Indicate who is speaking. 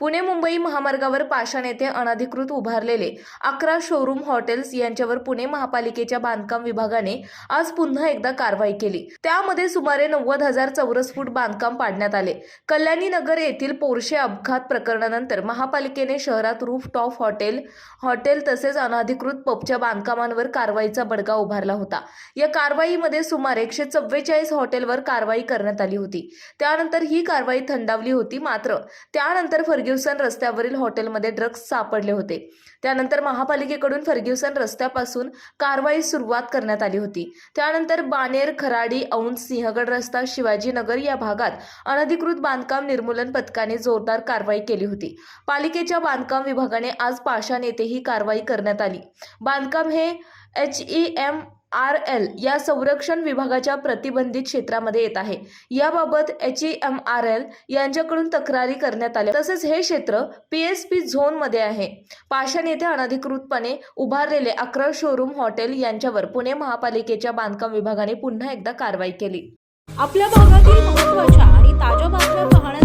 Speaker 1: पुणे मुंबई महामार्गावर पाषाण येथे अनधिकृत उभारलेले अकरा शोरूम हॉटेल्स यांच्यावर पुणे महापालिकेच्या बांधकाम विभागाने आज पुन्हा एकदा कारवाई केली. त्यामध्ये सुमारे नव्वद हजार चौरस फूट बांधकाम पाडण्यात आले. कल्याणी नगर येथील पोरशे अपघात प्रकरणानंतर महापालिकेने शहरात रूफ टॉप हॉटेल हॉटेल तसेच अनधिकृत पबच्या बांधकामांवर कारवाईचा बडगा उभारला होता. या कारवाईमध्ये सुमारे एकशे चव्वेचाळीस हॉटेलवर कारवाई करण्यात आली होती. त्यानंतर ही कारवाई थंडावली होती मात्र त्यानंतर फर्ग्युसन रस्त्यावरील हॉटेलमध्ये ड्रग्ज सापडले होते. त्यानंतर महापालिकेकडून फर्ग्युसन रस्त्यापासून कारवाई सुरुवात करण्यात आली होती. त्यानंतर बानेर खराडी औंध सिंहगड रस्ता शिवाजीनगर या भागात अनधिकृत बांधकाम निर्मूलन पथकाने जोरदार कारवाई केली होती. पालिकेच्या बांधकाम विभागाने आज पाषाण येथे ही कारवाई करण्यात आली. बांधकाम हे H E M R L या संरक्षण विभागाच्या प्रतिबंधित क्षेत्रामध्ये येत आहे. याबाबत H E M R L यांच्याकडून तक्रारी करण्यात आल्या. तसेच हे क्षेत्र पी एस पी झोनमध्ये आहे. पाषाण येथे अनधिकृतपणे उभारलेले अकरा शोरूम हॉटेल यांच्यावर पुणे महापालिकेच्या बांधकाम विभागाने पुन्हा एकदा कारवाई केली.
Speaker 2: आपल्या भागातील महत्त्वाच्या आणि ताज्या बातम्या पाहण्या